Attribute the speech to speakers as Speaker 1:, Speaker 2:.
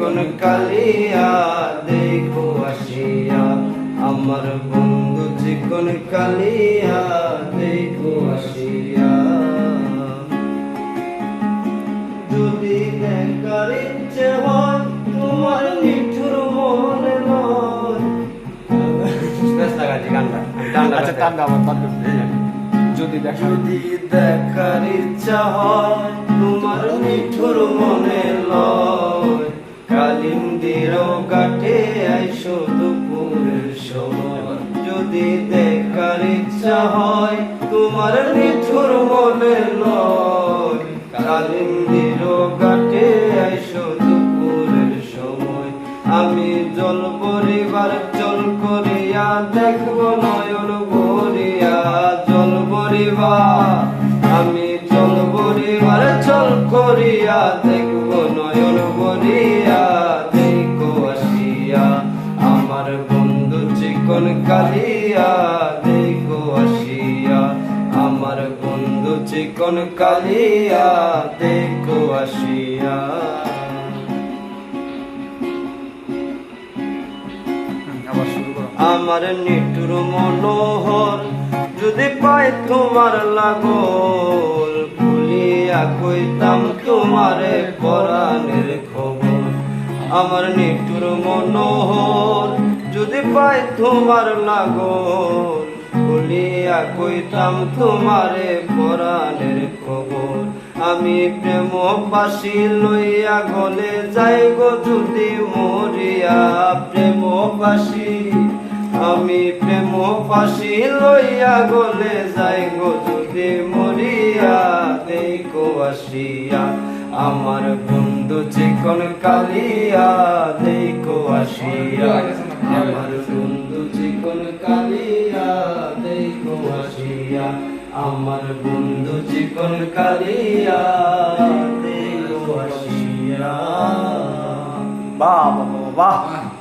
Speaker 1: চিকন কালিয়া দেখো আসিয়া। আমার বন্ধু চিকন কালিয়া দেখো আসিয়া। যদি দেখার ইচ্ছে হয় তোমার নিঠুর মনে নয়।
Speaker 2: আচ্ছা টান আমার টান যদি দেখা
Speaker 1: যদি দেখার ইচ্ছা হয় তোমার মিঠুর মনে দেখার ইচ্ছা হয়, তোমার মনে কাটে আইসো দুপুরের সময়। আমি জল পরিবার, জল করিয়া দেখব নয়ন ভরিয়া। জল পরিবা আমি জল পরিবার, জল করিয়া দেখব কালিয়া দেখো আসিয়া আমার বন্ধু চিকন কালিয়া দেখো আসিয়া। আমার নিটুর মনোহর যদি পাই তোমার লাগল ভুলিয়া কইতাম তোমারে পরাণের খবর। আমার নিটুর মনোহর যদি পাই তোমার লাগল ভুলিয়া কইতাম তোমারে পরাণের খবর। আমি প্রেম বাসি লইয়া গলে যাই গো যদি মরিয়া প্রেম বাসি আমি প্রেম ফাঁসি লইয়া গলে যাই গো যদি মরিয়া দেখো আসিয়া। আমার বন্ধু চিকন কালিয়া, দেখো আসিয়া। আমার বন্ধু চিকন কালিয়া, দেখো আসিয়া। আমার বন্ধু চিকন কালিয়া, দেখো আসিয়া।
Speaker 2: বাহ বাহ